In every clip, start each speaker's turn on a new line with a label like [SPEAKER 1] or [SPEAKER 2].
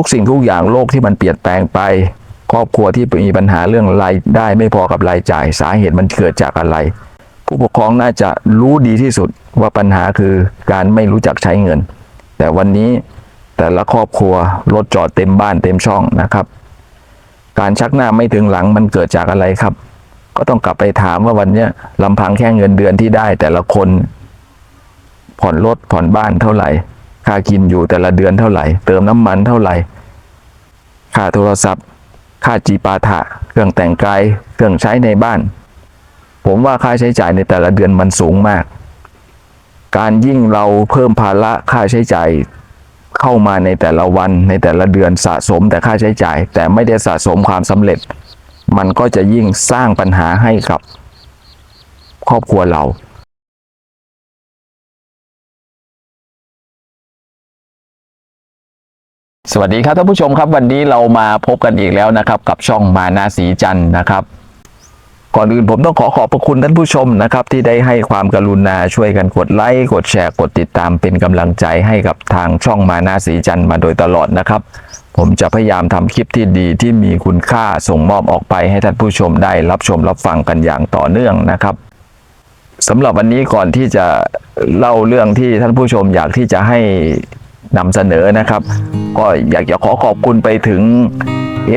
[SPEAKER 1] ทุกสิ่งทุกอย่างโลกที่มันเปลี่ยนแปลงไป ครอบครัวที่มีปัญหาเรื่องรายได้ไม่พอกับรายจ่าย สาเหตุมันเกิดจากอะไร ผู้ปกครองน่าจะรู้ดีที่สุดว่าปัญหาคือการไม่รู้จักใช้เงิน แต่วันนี้แต่ละครอบครัวรถจอดเต็มบ้านเต็มช่องนะครับ การชักหน้าไม่ถึงหลังมันเกิดจากอะไรครับ ก็ต้องกลับไปถามว่าวันนี้ลำพังแค่เงินเดือนที่ได้แต่ละคน ผ่อนรถผ่อนบ้านเท่าไหร่ ค่ากินอยู่แต่ละเดือนเท่าไหร่ เติมน้ำมันเท่าไหร่ ค่าโทรศัพท์ ค่าจีปาถะ เครื่องแต่งกาย เครื่องใช้ในบ้าน ผมว่าค่าใช้จ่ายในแต่ละเดือนมันสูงมาก การยิ่งเราเพิ่มภาระค่าใช้จ่ายเข้ามาในแต่ละวันในแต่ละเดือนสะสมแต่ค่าใช้จ่าย แต่ไม่ได้สะสมความสำเร็จ มันก็จะยิ่งสร้างปัญหาให้กับ ครอบครัวเรา สวัสดีครับท่านผู้ชมครับวันนี้เรามาพบกันอีกแล้วนะครับกับช่องมานาสีจันทร์นะครับ ก่อนอื่นผมต้องขอขอบพระคุณท่านผู้ชมนะครับที่ได้ให้ความกรุณาช่วยกันกดไลค์กดแชร์กดติดตามเป็นกำลังใจให้กับทางช่องมานาสีจันทร์มาโดยตลอดนะครับ ผมจะพยายามทำคลิปที่ดีที่มีคุณค่าส่งมอบออกไปให้ท่านผู้ชมได้รับชมรับฟังกันอย่างต่อเนื่องนะครับสำหรับวันนี้ก่อนที่จะเล่าเรื่องที่ท่านผู้ชมอยากที่จะให้ นำเสนอนะครับ ก็อยากจะขอขอบคุณไปถึง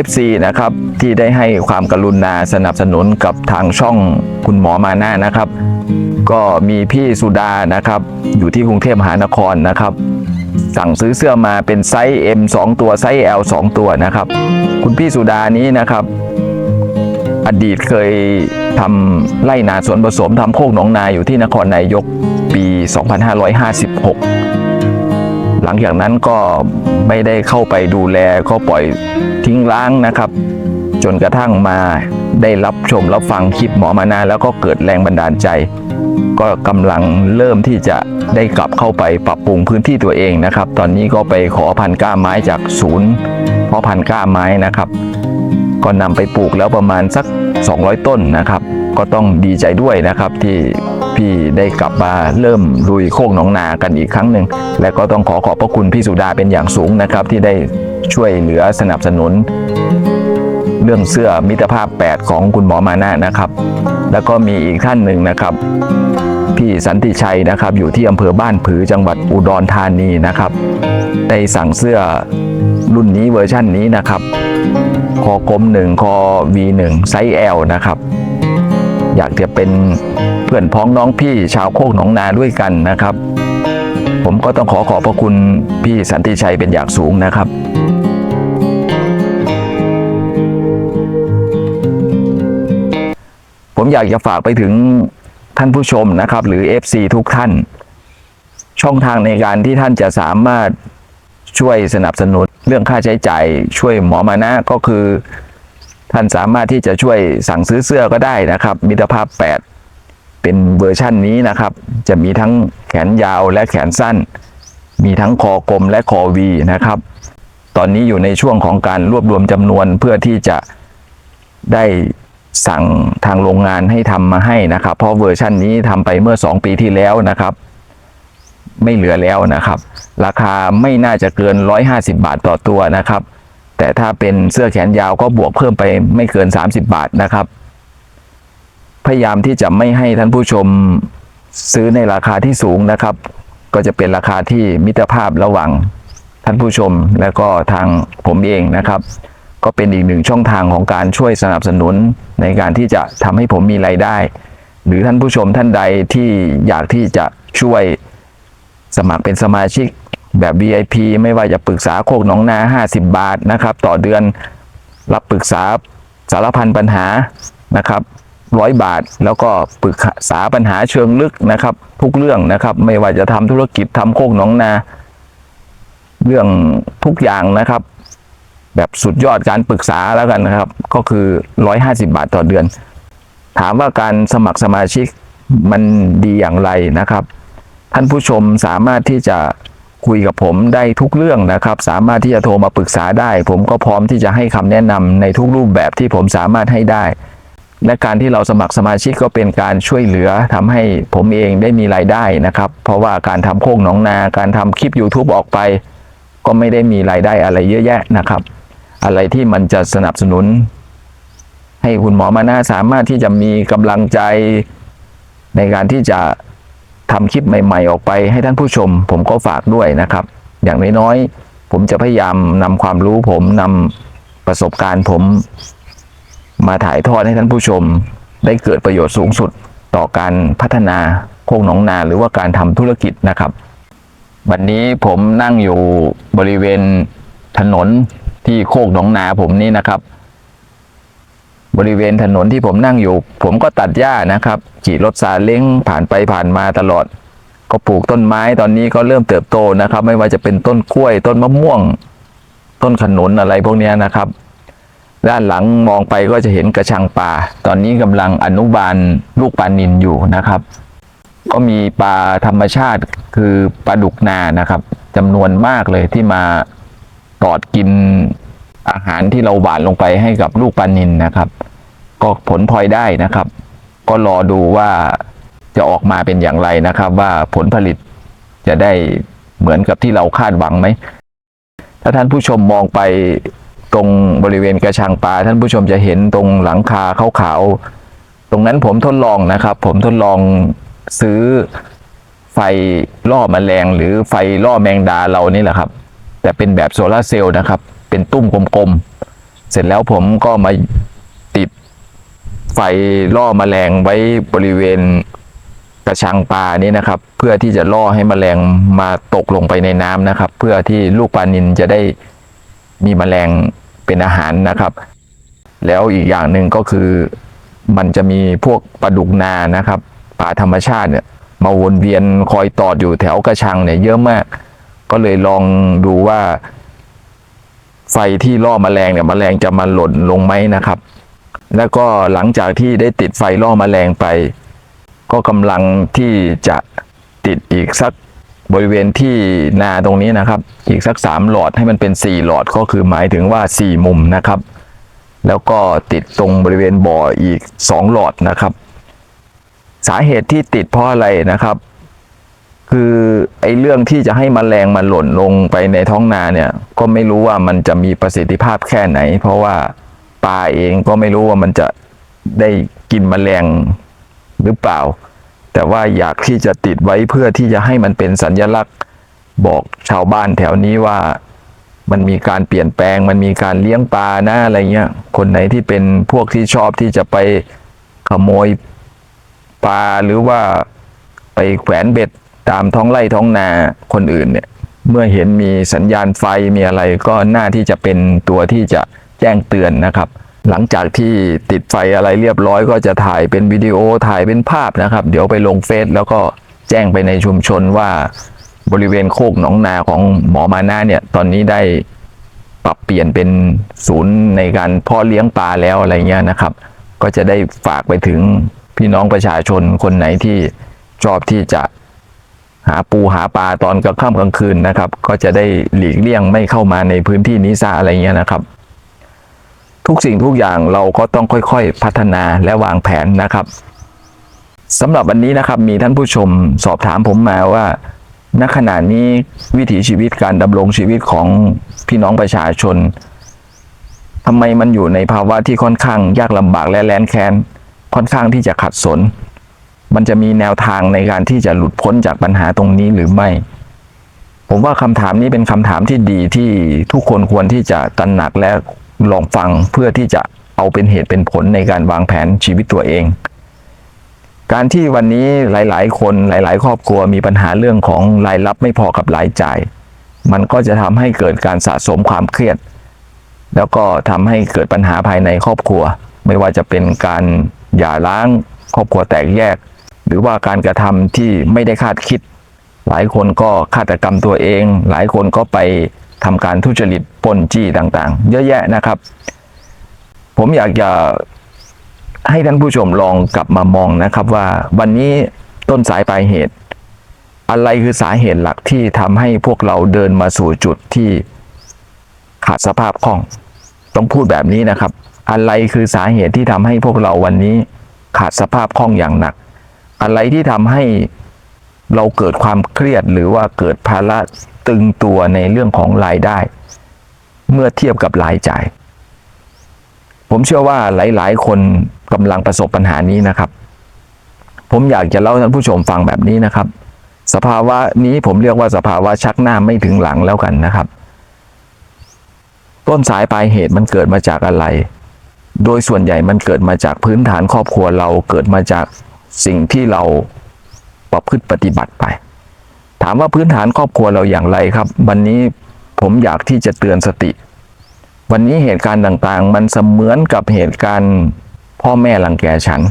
[SPEAKER 1] FC นะครับที่ได้ให้ความกรุณาสนับสนุนกับทางช่องคุณหมอมาหน่านะครับ ก็มีพี่สุดานะครับ อยู่ที่กรุงเทพมหานครนะครับ สั่งซื้อเสื้อมาเป็นไซส์ M 2 ตัวไซส์ L 2 ตัวนะครับ คุณพี่สุดานี้นะครับ อดีตเคยทำไร่นาสวนผสมทำโคกหนองนาอยู่ที่นครนายกปี 2556 หลังจากนั้นก็ไม่ได้เข้าไปดูแลก็ปล่อยทิ้งร้างนะครับ จนกระทั่งมาได้รับชมรับฟังคลิปหมอมานาแล้วก็เกิดแรงบันดาลใจ ก็กำลังเริ่มที่จะได้กลับเข้าไปปรับปรุงพื้นที่ตัวเองนะครับ ตอนนี้ก็ไปขอพันก้าไม้จากศูนย์เพาะพันก้าไม้นะครับ ก็นำไปปลูกแล้วประมาณสัก 200 ต้นนะครับ ก็ต้องดีใจด้วยนะครับที่ พี่ได้กลับมาเริ่มลุยโคกหนองนากันอีกครั้งหนึ่งและก็ต้องขอขอบพระคุณพี่สุดาเป็นอย่างสูงนะครับ ที่ได้ช่วยเหลือสนับสนุน เรื่องเสื้อมิตรภาพ 8 ของคุณหมอมานะนะครับ แล้วก็มีอีกท่านหนึ่งนะครับพี่สันติชัยนะครับอยู่ที่อำเภอบ้านผือจังหวัดอุดรธานีนะครับ ได้สั่งเสื้อรุ่นนี้เวอร์ชั่นนี้นะครับ คอกลม1คอ V1 ไซส์ L นะครับ อยากจะเป็นเพื่อนพ้องน้องพี่ชาวโคกหนองนาด้วยกันนะครับ ผมก็ต้องขอขอบพระคุณพี่สันติชัยเป็นอย่างสูงนะครับผมอยากจะฝากไปถึงท่านผู้ชมนะครับ หรือ FC ทุกท่าน ช่องทางในการที่ท่านจะสามารถช่วยสนับสนุนเรื่องค่าใช้จ่ายช่วยหมอมานะก็คือ ท่านสามารถที่จะช่วยสั่งซื้อเสื้อก็ได้นะครับ มิตรภาพ 8 เป็นเวอร์ชั่นนี้นะครับ จะมีทั้งแขนยาวและแขนสั้น มีทั้งคอกลมและคอวีนะครับ ตอนนี้อยู่ในช่วงของการรวบรวมจำนวนเพื่อที่จะได้สั่งทางโรงงานให้ทำมาให้นะครับ เพราะเวอร์ชั่นนี้ทำไปเมื่อ 2 ปีที่แล้วนะครับ ไม่เหลือแล้วนะครับ ราคาไม่น่าจะเกิน 150 บาทต่อตัวนะครับ แต่ถ้าเป็นเสื้อแขนยาวก็บวกเพิ่มไปไม่เกิน 30 บาทนะครับ พยายามที่จะไม่ให้ท่านผู้ชมซื้อในราคาที่สูงนะครับ ก็จะเป็นราคาที่มิตรภาพระหว่างท่านผู้ชมและก็ทางผมเองนะครับ ก็เป็นอีกหนึ่งช่องทางของการช่วยสนับสนุนในการที่จะทำให้ผมมีรายได้ หรือท่านผู้ชมท่านใดที่อยากที่จะช่วยสมัครเป็นสมาชิก แบบ VIP ไม่ว่าจะปรึกษาโคกหนองนา 50 บาทนะครับ ต่อเดือนรับปรึกษาสารพันปัญหานะครับร้อยบาท แล้วก็ปรึกษาปัญหาเชิงลึกนะครับ ทุกเรื่องนะครับ ไม่ว่าจะทำธุรกิจทำโคกหนองนา เรื่องทุกอย่างนะครับ แบบสุดยอดการปรึกษาแล้วกันนะครับ ก็คือ 150 บาทต่อเดือน ถามว่าการสมัครสมาชิกมันดีอย่างไรนะครับ ท่านผู้ชมสามารถที่จะ คุยกับผมได้ทุกเรื่องนะครับ สามารถที่จะโทรมาปรึกษาได้ ผมก็พร้อมที่จะให้คำแนะนำในทุกรูปแบบที่ผมสามารถให้ได้ และการที่เราสมัครสมาชิกก็เป็นการช่วยเหลือทำให้ผมเองได้มีรายได้นะครับ เพราะว่าการทำโคกหนองนา การทำคลิป YouTube ออกไป ก็ไม่ได้มีรายได้อะไรเยอะแยะนะครับ อะไรที่มันจะสนับสนุน ให้คุณหมอมานาสามารถที่จะมีกำลังใจในการที่จะ ทำคลิปใหม่ ๆ ออกไปให้ท่านผู้ชม ผมก็ฝากด้วยนะครับ อย่างน้อยๆผมจะพยายามนำความรู้ผมนำประสบการณ์ผมมาถ่ายทอดให้ท่านผู้ชม ได้เกิดประโยชน์สูงสุดต่อการพัฒนาโคกหนองนาหรือว่าการทำธุรกิจนะครับวันนี้ผมนั่งอยู่บริเวณถนนที่โคกหนองนาผมนี่นะครับ บริเวณถนนที่ผมนั่งอยู่ ผมก็ตัดหญ้านะครับ ขี่รถซาเล้งผ่านไปผ่านมาตลอด ก็ปลูกต้นไม้ตอนนี้ก็เริ่มเติบโตนะครับ ไม่ว่าจะเป็นต้นกล้วย ต้นมะม่วง ต้นขนุนอะไรพวกนี้นะครับ ด้านหลังมองไปก็จะเห็นกระชังปลาตอนนี้กำลังอนุบาลลูกปลานินอยู่นะครับ ก็มีปลาธรรมชาติคือปลาดุกนานะครับจำนวนมากเลยที่มาตอดกิน อาหารที่เราหวานลงไปให้กับลูกปลานินนะครับ ก็ผลพลอยได้นะครับ ก็รอดูว่าจะออกมาเป็นอย่างไรนะครับ ว่าผลผลิตจะได้เหมือนกับที่เราคาดหวังไหม ถ้าท่านผู้ชมมองไปตรงบริเวณกระชังปลาท่านผู้ชมจะเห็นตรงหลังคาขาวๆตรงนั้นผมทดลองนะครับ ผมทดลองซื้อไฟล่อแมลงหรือไฟล่อแมงดาเรานี่แหละครับ แต่เป็นแบบโซลาร์เซลล์นะครับ เป็นตุ้มกลมๆ เสร็จแล้วผมก็มาติดไฟล่อแมลงไว้บริเวณกระชังปลานี้นะครับ เพื่อที่จะล่อให้แมลงมาตกลงไปในน้ำนะครับ เพื่อที่ลูกปลานินจะได้มีแมลงเป็นอาหารนะครับ แล้วอีกอย่างหนึ่งก็คือมันจะมีพวกปลาดุกนานะครับปลาธรรมชาติเนี่ยมาวนเวียนคอยตอดอยู่แถวกระชังเนี่ยเยอะมาก ก็เลยลองดูว่า ไฟที่ล่อแมลงเนี่ยแมลงจะมาหล่นลงไหมนะครับ แล้วก็หลังจากที่ได้ติดไฟล่อแมลงไป ก็กำลังที่จะติดอีกสักบริเวณที่นาตรงนี้นะครับ อีกสักสามหลอดให้มันเป็นสี่หลอดก็คือหมายถึงว่าสี่มุมนะครับ แล้วก็ติดตรงบริเวณบ่ออีกสองหลอดนะครับ สาเหตุที่ติดเพราะอะไรนะครับ คือไอ้เรื่องที่จะให้มแมลงมาหล่นลงไปในท้องนาเนี่ย ก็ไม่รู้ว่ามันจะมีประสิทธิภาพแค่ไหน เพราะว่าปลาเองก็ไม่รู้ว่ามันจะได้กินมแมลงหรือเปล่า แต่ว่าอยากที่จะติดไว้เพื่อที่จะให้มันเป็นสัญลักษณ์บอกชาวบ้านแถวนี้ว่ามันมีการเปลี่ยนแปลง มันมีการเลี้ยงปลานะอะไรเงี้ย คนไหนที่เป็นพวกที่ชอบที่จะไปขโมยปลาหรือว่าไปแขวนเบ็ด ตามท้องไร่ท้องนาคนอื่นเนี่ยเมื่อเห็นมีสัญญาณไฟมีอะไรก็น่าที่จะเป็นตัวที่จะแจ้งเตือนนะครับ หลังจากที่ติดไฟอะไรเรียบร้อย ก็จะถ่ายเป็นวิดีโอถ่ายเป็นภาพนะครับ เดี๋ยวไปลงเฟซแล้วก็แจ้งไปในชุมชนว่าบริเวณโคกหนองนาของหมอมานาเนี่ยตอนนี้ได้ปรับเปลี่ยนเป็นศูนย์ในการเพาะเลี้ยงปลาแล้วอะไรเงี้ยนะครับ ก็จะได้ฝากไปถึงพี่น้องประชาชนคนไหนที่ชอบที่จะ หาปูหาปลาตอนกลางค่ำกลางคืนนะครับ ก็จะได้หลีกเลี่ยงไม่เข้ามาในพื้นที่นี้ซะอะไรเงี้ยนะครับ ทุกสิ่งทุกอย่างเราก็ต้องค่อยๆ พัฒนาและวางแผนนะครับสำหรับวันนี้นะครับมีท่านผู้ชมสอบถามผมมาว่าณขณะนี้วิถีชีวิตการดำรงชีวิตของพี่น้องประชาชนทำไมมันอยู่ในภาวะที่ค่อนข้างยากลำบากและแลนแค้นค่อนข้างที่จะขัดสน มันจะมีแนวทางในการที่จะหลุดพ้นจากปัญหาตรงนี้หรือไม่ ผมว่าคำถามนี้เป็นคำถามที่ดีที่ทุกคนควรที่จะตระหนักและลองฟังเพื่อที่จะเอาเป็นเหตุเป็นผลในการวางแผนชีวิตตัวเอง การที่วันนี้หลาย ๆ คนหลาย ๆ ครอบครัวมีปัญหาเรื่องของรายรับไม่พอกับรายจ่าย มันก็จะทำให้เกิดการสะสมความเครียด แล้วก็ทำให้เกิดปัญหาภายในครอบครัว ไม่ว่าจะเป็นการหย่าร้างครอบครัวแตกแยก หรือว่าการกระทำที่ไม่ได้คาดคิด หลายคนก็ฆาตกรรมตัวเอง หลายคนก็ไปทำการทุจริตปนจี้ต่างๆ เยอะแยะนะครับ ผมอยากจะให้ท่านผู้ชมลองกลับมามองนะครับว่าวันนี้ต้นสายปลายเหตุ อะไรคือสาเหตุหลักที่ทำให้พวกเราเดินมาสู่จุดที่ขาดสภาพคล่อง ต้องพูดแบบนี้นะครับ อะไรคือสาเหตุที่ทำให้พวกเราวันนี้ขาดสภาพคล่องอย่างหนัก อะไรที่ทำให้เราเกิดความเครียดหรือว่าเกิดภาระตึงตัวในเรื่องของรายได้ เมื่อเทียบกับรายจ่าย ผมเชื่อว่าหลาย ๆ คนกำลังประสบปัญหานี้นะครับ ผมอยากจะเล่าท่านผู้ชมฟังแบบนี้นะครับ สภาวะนี้ผมเรียกว่าสภาวะชักหน้าไม่ถึงหลังแล้วกันนะครับ ต้นสายปลายเหตุมันเกิดมาจากอะไร โดยส่วนใหญ่มันเกิดมาจากพื้นฐานครอบครัวเราเกิดมาจาก สิ่งที่เราประพฤติปฏิบัติไป ถามว่าพื้นฐานครอบครัวเราอย่างไรครับ วันนี้ผมอยากที่จะเตือนสติ วันนี้เหตุการณ์ต่างๆ มันเสมือนกับเหตุการณ์พ่อแม่รังแกฉัน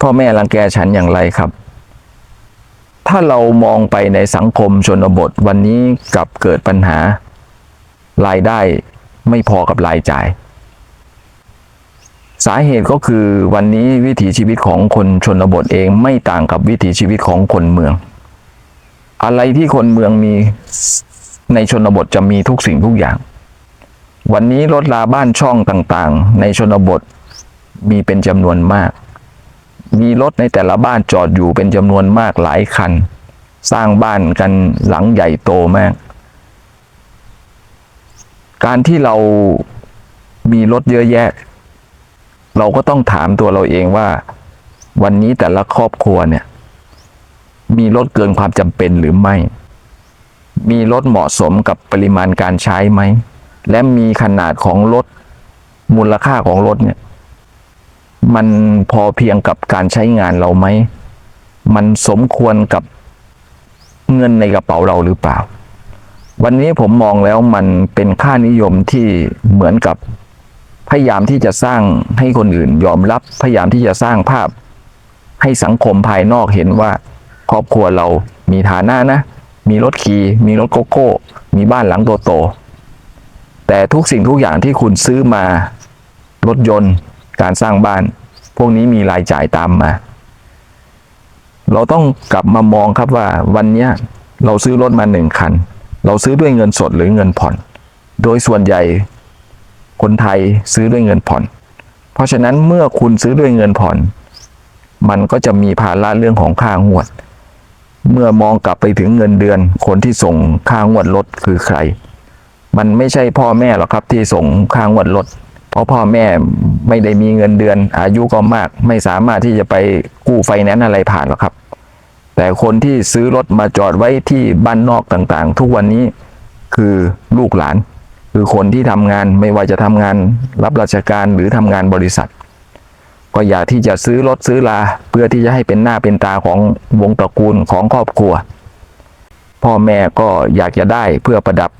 [SPEAKER 1] พ่อแม่รังแกฉันอย่างไรครับ ถ้าเรามองไปในสังคมชนบทวันนี้กลับเกิดปัญหารายได้ไม่พอกับรายจ่าย สาเหตุก็คือวันนี้วิถีชีวิตของคนชนบทเองไม่ต่างกับวิถีชีวิตของคนเมือง อะไรที่คนเมืองมีในชนบทจะมีทุกสิ่งทุกอย่าง วันนี้รถลาบ้านช่องต่างๆ ในชนบทมีเป็นจำนวนมาก มีรถในแต่ละบ้านจอดอยู่เป็นจำนวนมากหลายคัน สร้างบ้านกันหลังใหญ่โตมาก การที่เรามีรถเยอะแยะ เราก็ต้องถามตัวเราเองว่า วันนี้แต่ละครอบครัวเนี่ย มีรถเกินความจำเป็นหรือไม่ มีรถเหมาะสมกับปริมาณการใช้ไหม และมีขนาดของรถมูลค่าของรถเนี่ย มันพอเพียงกับการใช้งานเราไหม มันสมควรกับเงินในกระเป๋าเราหรือเปล่า วันนี้ผมมองแล้วมันเป็นค่านิยมที่เหมือนกับ ยายามที่จะสร้างให้คนอื่นยอมรับ พยายามที่จะสร้างภาพ ให้สังคมภายนอกเห็นว่า ครอบครัวเรามีฐานะนะ มีรถขี่มีรถโกโก้ มีบ้านหลังโตๆแต่ทุกสิ่งทุกอย่างที่คุณซื้อมา รถยนต์ การสร้างบ้าน พวกนี้มีรายจ่ายตามมา เราต้องกลับมามองครับว่าวันนี้เราซื้อรถมาหนึ่งคัน เราซื้อด้วยเงินสดหรือเงินผ่อน โดยส่วนใหญ่ คนไทยซื้อด้วยเงินผ่อน เพราะฉะนั้นเมื่อคุณซื้อด้วยเงินผ่อน มันก็จะมีภาระเรื่องของค่างวด เมื่อมองกลับไปถึงเงินเดือน คนที่ส่งค่างวดรถคือใคร มันไม่ใช่พ่อแม่หรอกครับที่ส่งค่างวดรถเพราะพ่อแม่ไม่ได้มีเงินเดือน อายุก็มาก ไม่สามารถที่จะไปกู้ไฟแนนซ์อะไรผ่านหรอกครับ แต่คนที่ซื้อรถมาจอดไว้ที่บ้านนอกต่างๆ ทุกวันนี้คือลูกหลาน คือคนที่ทำงานไม่ว่าจะทำงานรับราชการหรือทำงานบริษัท ก็อยากที่จะซื้อรถซื้อลาเพื่อที่จะให้เป็นหน้าเป็นตาของวงตระกูลของครอบครัว พ่อแม่ก็อยากจะได้เพื่อประดับ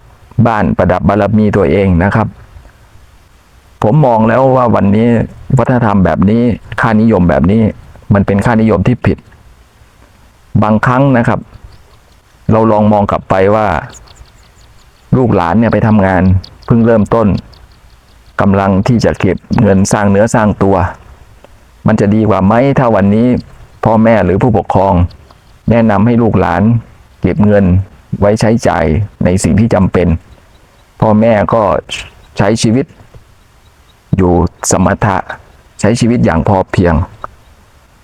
[SPEAKER 1] บ้านประดับบารมีตัวเองนะครับ ผมมองแล้วว่าวันนี้วัฒนธรรมแบบนี้ค่านิยมแบบนี้มันเป็นค่านิยมที่ผิด บางครั้งนะครับ เราลองมองกลับไปว่า ลูกหลานเนี่ยไปทำงานเพิ่งเริ่มต้นกำลังที่จะเก็บเงินสร้างเนื้อสร้างตัว มันจะดีกว่าไหมถ้าวันนี้พ่อแม่หรือผู้ปกครอง แนะนำให้ลูกหลาน เก็บเงินไว้ใช้จ่ายในสิ่งที่จำเป็น พ่อแม่ก็ใช้ชีวิต อยู่สมถะใช้ชีวิตอย่างพอเพียง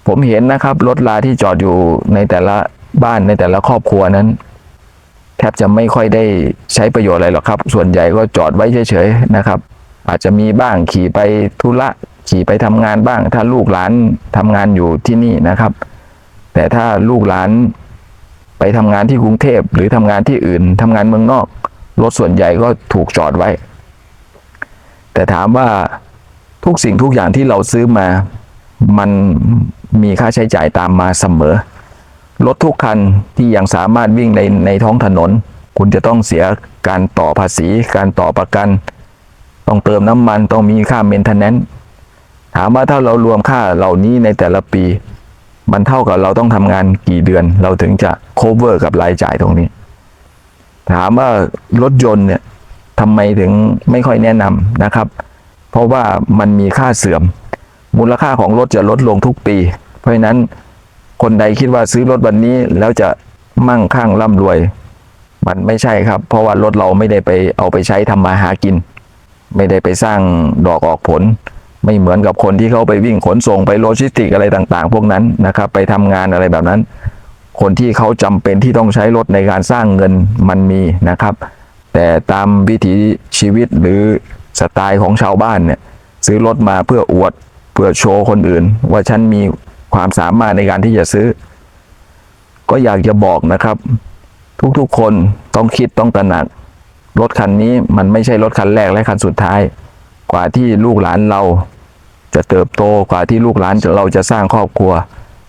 [SPEAKER 1] ผมเห็นนะครับรถลาที่จอดอยู่ในแต่ละบ้านในแต่ละครอบครัวนั้น แทบจะไม่ค่อยได้ใช้ประโยชน์อะไรหรอกครับ ส่วนใหญ่ก็จอดไว้เฉยๆนะครับ อาจจะมีบ้างขี่ไปธุระขี่ไปทำงานบ้าง ถ้าลูกหลานทำงานอยู่ที่นี่นะครับ แต่ถ้าลูกหลานไปทำงานที่กรุงเทพหรือทำงานที่อื่นทำงานเมืองนอกรถส่วนใหญ่ก็ถูกจอดไว้ แต่ถามว่าทุกสิ่งทุกอย่างที่เราซื้อมา มันมีค่าใช้จ่ายตามมาเสมอ รถทุกคันที่ยังสามารถวิ่งในในท้องถนน คุณจะต้องเสียการต่อภาษี การต่อประกัน ต้องเติมน้ำมันต้องมีค่าเมนเทนแนนซ์ถามว่าถ้าเรารวมค่าเหล่านี้ในแต่ละปี มันเท่ากับเราต้องทำงานกี่เดือน เราถึงจะ cover กับรายจ่ายตรงนี้ ถามว่ารถยนต์เนี่ยทำไมถึงไม่ค่อยแนะนำนะครับ เพราะว่ามันมีค่าเสื่อม มูลค่าของรถจะลดลงทุกปี เพราะฉะนั้น คนใดคิดว่าซื้อรถวันนี้แล้วจะมั่งคั่งร่ำรวย มันไม่ใช่ครับ เพราะว่ารถเราไม่ได้ไปเอาไปใช้ทำมาหากิน ไม่ได้ไปสร้างดอกออกผล ไม่เหมือนกับคนที่เขาไปวิ่งขนส่งไปโลจิสติกอะไรต่าง ๆ พวกนั้นนะครับ ไปทำงานอะไรแบบนั้น คนที่เขาจำเป็นที่ต้องใช้รถในการสร้างเงินมันมีนะครับ แต่ตามวิถีชีวิตหรือสไตล์ของชาวบ้านเนี่ยซื้อรถมาเพื่ออวดเพื่อโชว์คนอื่น ว่าฉันมี ความสามารถในการที่จะซื้อ ก็อยากจะบอกนะครับ ทุกๆคนต้องคิดต้องตระหนักรถคันนี้มันไม่ใช่รถคันแรกและคันสุดท้าย กว่าที่ลูกหลานเราจะเติบโตกว่าที่ลูกหลานเราจะสร้างครอบครัว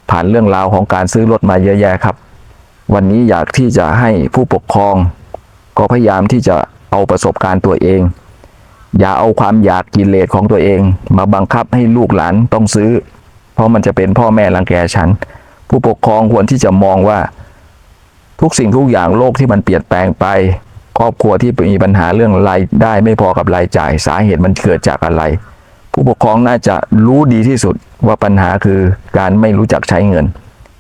[SPEAKER 1] ผ่านเรื่องราวของการซื้อรถมาเยอะแยะครับ วันนี้อยากที่จะให้ผู้ปกครอง ก็พยายามที่จะเอาประสบการณ์ตัวเอง อย่าเอาความอยากกิเลสของตัวเอง มาบังคับให้ลูกหลานต้องซื้อ ราะมันจะเป็นพ่อแม่รังแกฉัน ผู้ปกครองควรที่จะมองว่า ทุกสิ่งทุกอย่างโลกที่มันเปลี่ยนแปลงไป ครอบครัวที่มีปัญหาเรื่องรายได้ไม่พอกับรายจ่ายสาเหตุมันเกิดจากอะไร ผู้ปกครองน่าจะรู้ดีที่สุดว่าปัญหาคือการไม่รู้จักใช้เงิน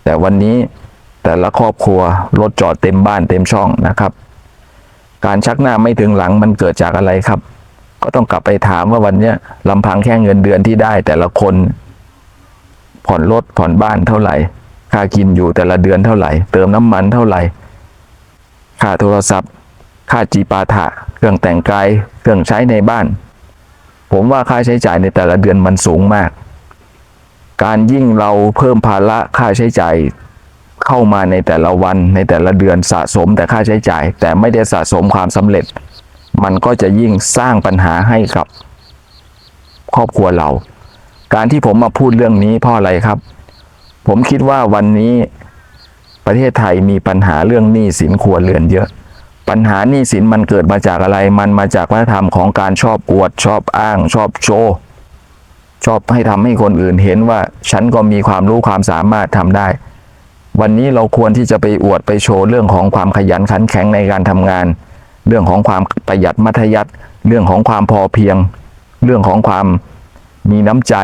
[SPEAKER 1] แต่วันนี้แต่ละครอบครัวรถจอดเต็มบ้านเต็มช่องนะครับ การชักหน้าไม่ถึงหลังมันเกิดจากอะไรครับ ก็ต้องกลับไปถามว่าวันนี้ลำพังแค่เงินเดือนที่ได้แต่ละคน ผ่อนรถผ่อนบ้านเท่าไหร่ ค่ากินอยู่แต่ละเดือนเท่าไหร่ เติมน้ำมันเท่าไหร่ ค่าโทรศัพท์ ค่าจีปาถะ เครื่องแต่งกาย เครื่องใช้ในบ้าน ผมว่าค่าใช้จ่ายในแต่ละเดือนมันสูงมาก การยิ่งเราเพิ่มภาระค่าใช้จ่ายเข้ามาในแต่ละวันในแต่ละเดือนสะสมแต่ค่าใช้จ่าย แต่ไม่ได้สะสมความสำเร็จ มันก็จะยิ่งสร้างปัญหาให้กับครอบครัวเรา การที่ผมมาพูดเรื่องนี้เพราะอะไรครับ ผมคิดว่าวันนี้ประเทศไทยมีปัญหาเรื่องหนี้สินครัวเรือนเยอะ ปัญหาหนี้สินมันเกิดมาจากอะไร มันมาจากวัฒนธรรมของการชอบอวด ชอบอ้าง ชอบโชว์ชอบให้ทำให้คนอื่นเห็นว่าฉันก็มีความรู้ความสามารถทำได้ วันนี้เราควรที่จะไปอวดไปโชว์เรื่องของความขยันขันแข็งในการทำงาน เรื่องของความประหยัดมัธยัติเรื่องของความพอเพียง เรื่องของความ มีน้ำใจ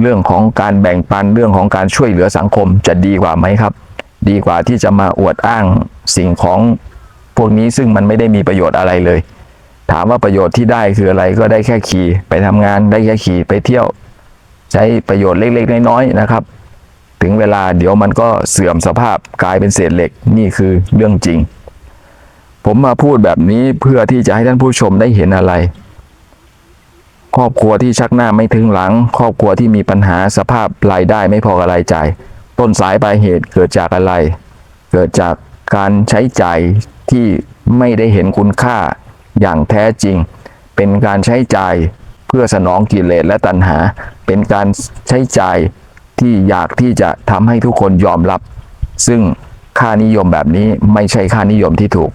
[SPEAKER 1] เรื่องของการแบ่งปันเรื่องของการช่วยเหลือสังคมจะดีกว่าไหมครับ ดีกว่าที่จะมาอวดอ้างสิ่งของพวกนี้ซึ่งมันไม่ได้มีประโยชน์อะไรเลย ถามว่าประโยชน์ที่ได้คืออะไรก็ได้แค่ขี่ไปทำงานได้แค่ขี่ไปเที่ยว ใช้ประโยชน์เล็กๆน้อยๆนะครับ ถึงเวลาเดี๋ยวมันก็เสื่อมสภาพกลายเป็นเศษเหล็กนี่คือเรื่องจริง ผมมาพูดแบบนี้เพื่อที่จะให้ท่านผู้ชมได้เห็นอะไร ครอบครัวที่ชักหน้าไม่ถึงหลัง ครอบครัวที่มีปัญหาสภาพรายได้ไม่พอกับรายจ่าย ต้นสายปลายเหตุเกิดจากอะไร เกิดจากการใช้จ่ายที่ไม่ได้เห็นคุณค่าอย่างแท้จริง เป็นการใช้จ่ายเพื่อสนองกิเลสและตัณหา เป็นการใช้จ่ายที่อยากที่จะทำให้ทุกคนยอมรับ ซึ่งค่านิยมแบบนี้ไม่ใช่ค่านิยมที่ถูก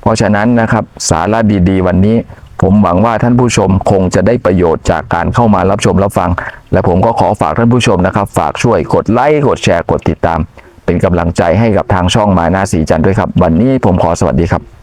[SPEAKER 1] เพราะฉะนั้นนะครับสาระดีๆ วันนี้ ผมหวังว่าท่านผู้ชมคงจะได้ประโยชน์จากการเข้ามารับชมรับฟัง และผมก็ขอฝากท่านผู้ชมนะครับ ฝากช่วยกดไลค์กดแชร์กดติดตาม เป็นกำลังใจให้กับทางช่องมาหน้าสีจันทร์ด้วยครับ วันนี้ผมขอสวัสดีครับ